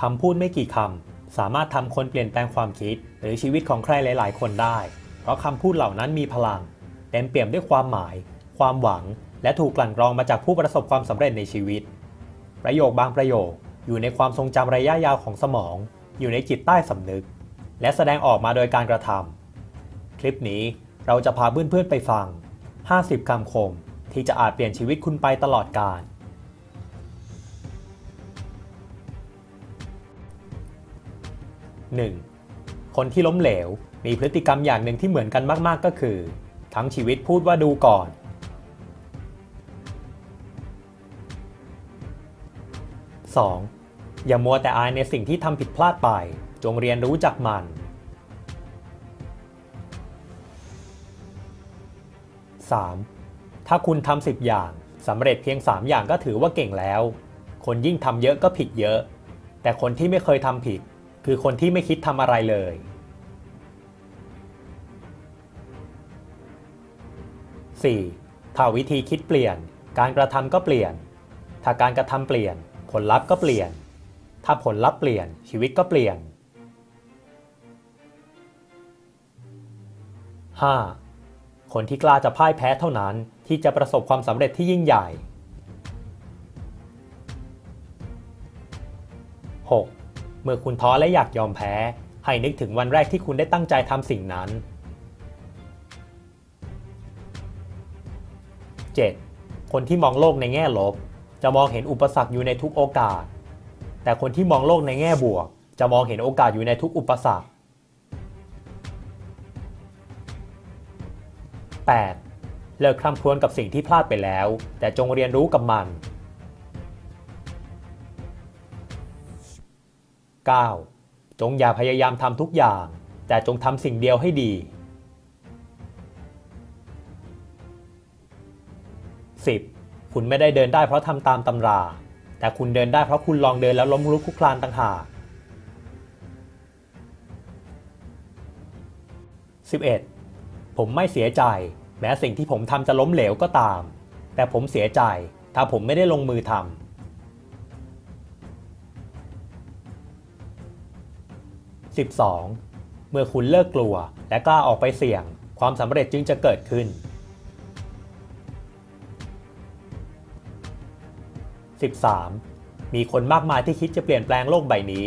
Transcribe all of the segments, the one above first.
คำพูดไม่กี่คำ สามารถทำคนเปลี่ยนแปลงความคิด หรือชีวิตของใครหลาย ๆ คนได้ เพราะคำพูดเหล่านั้นมีพลัง เต็มเปี่ยมด้วยความหมาย ความหวัง และถูกกลั่นกรองมาจากผู้ประสบความสำเร็จในชีวิต ประโยคบางประโยค อยู่ในความทรงจำระยะยาวของสมอง อยู่ในจิตใต้สำนึก และแสดงออกมาโดยการกระทำคลิปนี้เราจะพาเพื่อนๆไปฟัง 50 คำคม ที่จะอาจเปลี่ยนชีวิตคุณไปตลอดกาล 1. คนที่ล้มเหลว มีพฤติกรรมอย่างหนึ่งที่เหมือนกันมากๆก็คือ ทั้งชีวิตพูดว่าดูก่อน 2. อย่ามัวแต่อายในสิ่งที่ทำผิดพลาดไป จงเรียนรู้จากมัน 3. ถ้าคุณทำสิบอย่างสำเร็จเพียง 3 อย่างก็ถือว่าเก่งแล้ว คนยิ่งทำเยอะก็ผิดเยอะ แต่คนที่ไม่เคยทำผิด คือคนที่ไม่คิดทำอะไรเลย 4. ถ้าวิธีคิดเปลี่ยน การกระทำก็เปลี่ยน ถ้าการกระทำเปลี่ยน ผลลัพธ์ก็เปลี่ยน ถ้าผลลัพธ์เปลี่ยนชีวิตก็เปลี่ยน 5. คนที่กล้าจะพ่ายแพ้เท่านั้นที่จะประสบความสำเร็จที่ยิ่งใหญ่ 6. เมื่อคุณท้อและอยากยอมแพ้ ให้นึกถึงวันแรกที่คุณได้ตั้งใจทำสิ่งนั้น 7. คนที่มองโลกในแง่ลบ จะมองเห็นอุปสรรคอยู่ในทุกโอกาส แต่คนที่มองโลกในแง่บวก จะมองเห็นโอกาสอยู่ในทุกอุปสรรค 8. เลิกคร่ำครวญกับสิ่งที่พลาดไปแล้ว แต่จงเรียนรู้กับมัน 9. จงอย่าพยายามทำทุกอย่าง แต่จงทำสิ่งเดียวให้ดี 10. คุณไม่ได้เดินได้เพราะทำตามตำรา แต่คุณเดินได้เพราะคุณลองเดินแล้วล้มลุกคลุกคลานต่างหาก 11. ผมไม่เสียใจ แม้สิ่งที่ผมทำจะล้มเหลวก็ตาม แต่ผมเสียใจถ้าผมไม่ได้ลงมือทำ 12. เมื่อคุณเลิกกลัวและกล้าออกไปเสี่ยง ความสำเร็จจึงจะเกิดขึ้น 13. มีคนมากมายที่คิดจะเปลี่ยนแปลงโลกใบนี้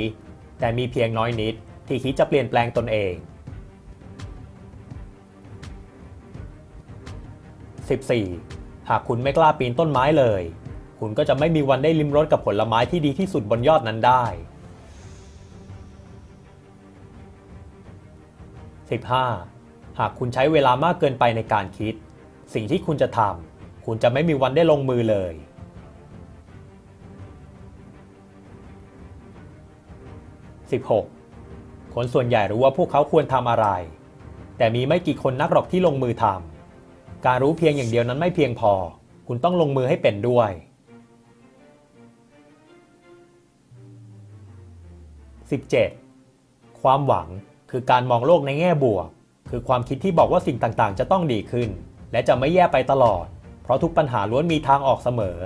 แต่มีเพียงน้อยนิดที่คิดจะเปลี่ยนแปลงตนเอง 14. หากคุณไม่กล้าปีนต้นไม้เลย คุณก็จะไม่มีวันได้ลิ้มรสกับผลไม้ที่ดีที่สุดบนยอดนั้นได้ 15. หากคุณใช้เวลามากเกินไปในการคิด สิ่งที่คุณจะทำคุณจะไม่มีวันได้ลงมือเลย 16. คนส่วนใหญ่รู้ว่าพวกเขาควรทำอะไร แต่มีไม่กี่คนนักหรอกที่ลงมือทำการรู้เพียงอย่างเดียวนั้นไม่เพียงพอ คุณต้องลงมือให้เป็นด้วย 17. ความหวัง คือการมองโลกในแง่บวก คือความคิดที่บอกว่าสิ่งต่างๆ จะต้องดีขึ้น และจะไม่แย่ไปตลอด เพราะทุกปัญหาล้วนมีทางออกเสมอ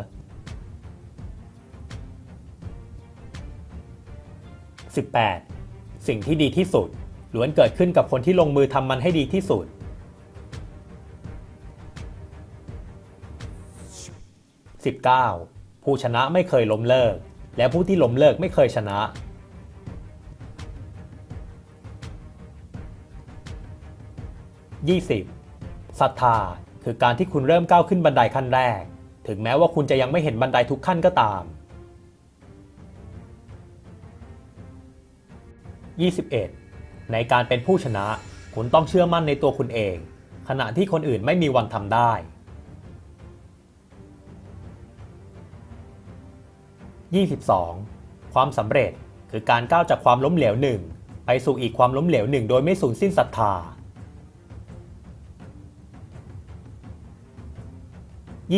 18. สิ่งที่ดีที่สุดล้วนเกิดขึ้นกับคนที่ลงมือทำมันให้ดีที่สุด 19. ผู้ชนะไม่เคยล้มเลิก และผู้ที่ล้มเลิกไม่เคยชนะ 20. ศรัทธาคือการที่คุณเริ่มก้าวขึ้นบันไดขั้นแรก ถึงแม้ว่าคุณจะยังไม่เห็นบันไดทุกขั้นก็ตาม 21. ในการเป็นผู้ชนะ คุณต้องเชื่อมั่นในตัวคุณเอง ขณะที่คนอื่นไม่มีวันทำได้ 22. ความสำเร็จคือการก้าวจากความล้มเหลวหนึ่งไปสู่อีกความล้มเหลวหนึ่งโดยไม่สูญสิ้นศรัทธา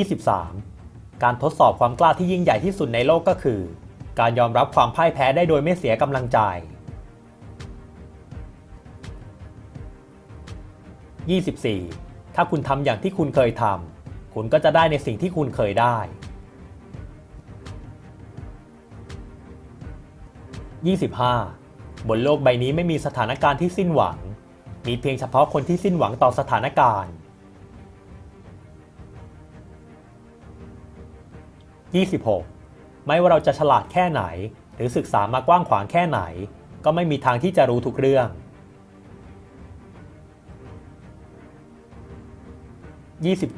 23. การทดสอบความกล้าที่ยิ่งใหญ่ที่สุดในโลกก็คือ การยอมรับความพ่ายแพ้ได้โดยไม่เสียกำลังใจ 24. ถ้าคุณทำอย่างที่คุณเคยทำคุณก็จะได้ในสิ่งที่คุณเคยได้ 25 บนโลกใบนี้ไม่มีสถานการณ์ที่สิ้นหวัง มีเพียงเฉพาะคนที่สิ้นหวังต่อสถานการณ์ 26 ไม่ว่าเราจะฉลาดแค่ไหน หรือศึกษามากว้างขวางแค่ไหน ก็ไม่มีทางที่จะรู้ทุกเรื่อง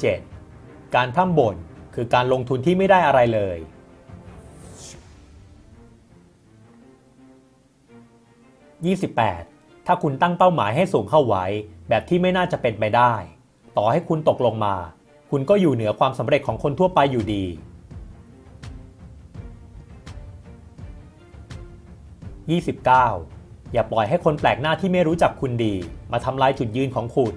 27. การพร่ำบ่นคือการลงทุนที่ไม่ได้อะไรเลย 28. ถ้าคุณตั้งเป้าหมายให้สูงเข้าไว้ แบบที่ไม่น่าจะเป็นไปได้ ต่อให้คุณตกลงมา คุณก็อยู่เหนือความสำเร็จของคนทั่วไปอยู่ดี 29. อย่าปล่อยให้คนแปลกหน้าที่ไม่รู้จักคุณดี มาทำลายจุดยืนของคุณ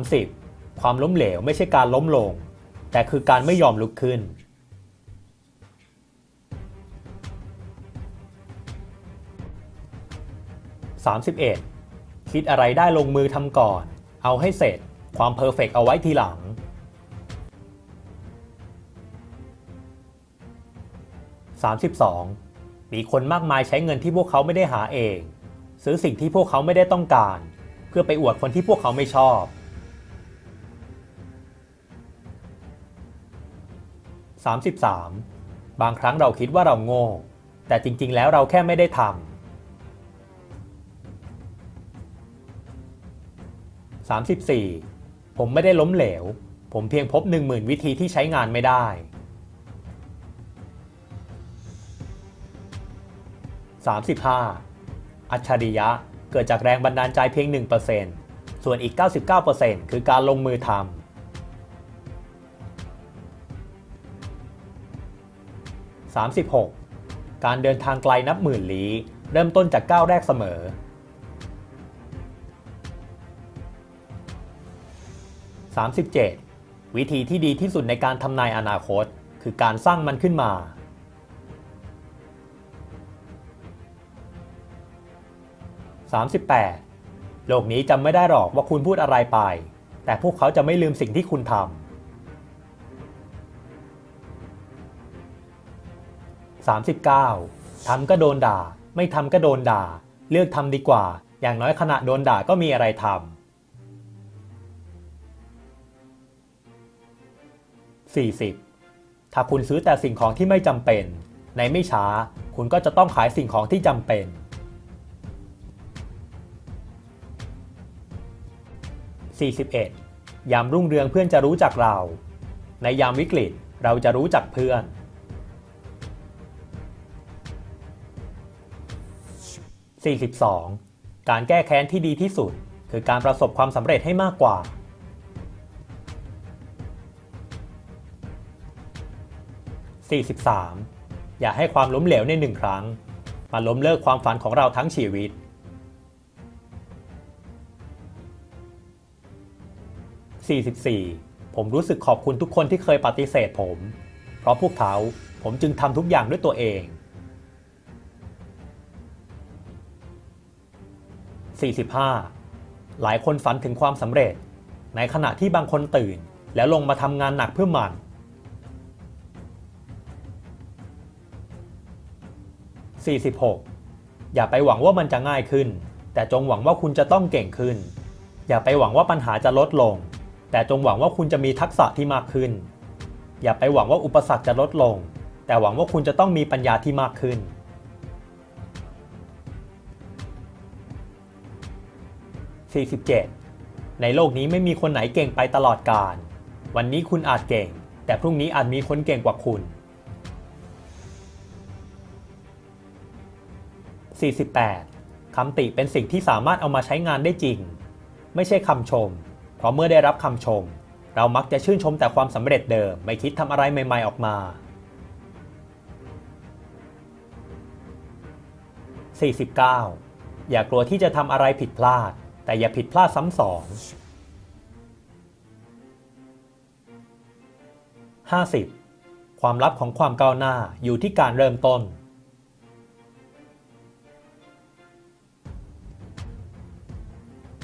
30. ความล้มเหลวไม่ใช่การล้มลง แต่คือการไม่ยอมลุกขึ้น 31. คิดอะไรได้ลงมือทำก่อน เอาให้เสร็จ ความเพอร์เฟกเอาไว้ทีหลัง 32. มีคนมากมายใช้เงินที่พวกเขาไม่ได้หาเอง ซื้อสิ่งที่พวกเขาไม่ได้ต้องการ เพื่อไปอวดคนที่พวกเขาไม่ชอบ 33. บางครั้งเราคิดว่าเราโง่ แต่จริงๆ แล้วเราแค่ไม่ได้ทำ 34. ผมไม่ได้ล้มเหลว ผมเพียงพบ 10,000 วิธีที่ใช้งานไม่ได้ 35. อัจฉริยะเกิดจากแรงบันดาลใจเพียง 1%ส่วนอีก 99%คือการลงมือทำ 36. การเดินทางไกลนับหมื่นลี้ เริ่มต้นจากก้าวแรกเสมอ 37. วิธีที่ดีที่สุดในการทำนายอนาคต คือการสร้างมันขึ้นมา 38. โลกนี้จำไม่ได้หรอกว่าคุณพูดอะไรไป แต่พวกเขาจะไม่ลืมสิ่งที่คุณทำ 39. ทำก็โดนด่า ไม่ทำก็โดนด่า เลือกทำดีกว่า อย่างน้อยขณะโดนด่าก็มีอะไรทำ 40. ถ้าคุณซื้อแต่สิ่งของที่ไม่จำเป็น ในไม่ช้า คุณก็จะต้องขายสิ่งของที่จำเป็น 41. ยามรุ่งเรืองเพื่อนจะรู้จักเรา ในยามวิกฤตเราจะรู้จักเพื่อน 42. การแก้แค้นที่ดีที่สุด คือการประสบความสำเร็จให้มากกว่า 43. อย่าให้ความล้มเหลวในหนึ่งครั้ง มาล้มเลิกความฝันของเราทั้งชีวิต 44. ผมรู้สึกขอบคุณทุกคนที่เคยปฏิเสธผม เพราะพวกเขาผมจึงทำทุกอย่างด้วยตัวเอง 45. หลายคนฝันถึงความสำเร็จ ในขณะที่บางคนตื่น แล้วลงมาทำงานหนักเพื่อมัน 46. อย่าไปหวังว่ามันจะง่ายขึ้น แต่จงหวังว่าคุณจะต้องเก่งขึ้น อย่าไปหวังว่าปัญหาจะลดลง แต่จงหวังว่าคุณจะมีทักษะที่มากขึ้น อย่าไปหวังว่าอุปสรรคจะลดลง แต่หวังว่าคุณจะต้องมีปัญญาที่มากขึ้น 47. ในโลกนี้ไม่มีคนไหนเก่งไปตลอดกาล วันนี้คุณอาจเก่ง แต่พรุ่งนี้อาจมีคนเก่งกว่าคุณ 48. คำติเป็นสิ่งที่สามารถเอามาใช้งานได้จริง ไม่ใช่คำชม ราะเมื่อได้รับคำชม เรามักจะชื่นชมแต่ความสำเร็จเดิมไม่คิดทำอะไรใหม่ ๆ ออกมา 49. อย่ากลัวที่จะทำอะไรผิดพลาด แต่อย่าผิดพลาดซ้ำสอง 50. ความลับของความก้าวหน้าอยู่ที่การเริ่มต้น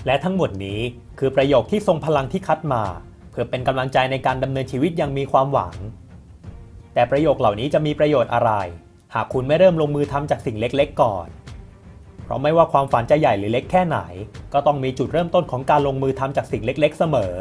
และทั้งหมดนี้คือประโยคที่ทรงพลังที่คัดมา เพื่อเป็นกำลังใจในการดำเนินชีวิตอย่างมีความหวัง แต่ประโยคเหล่านี้จะมีประโยชน์อะไร หากคุณไม่เริ่มลงมือทำจากสิ่งเล็กๆก่อน เพราะไม่ว่าความฝันจะใหญ่หรือเล็กแค่ไหน ก็ต้องมีจุดเริ่มต้นของการลงมือทำจากสิ่งเล็ก ๆ เสมอ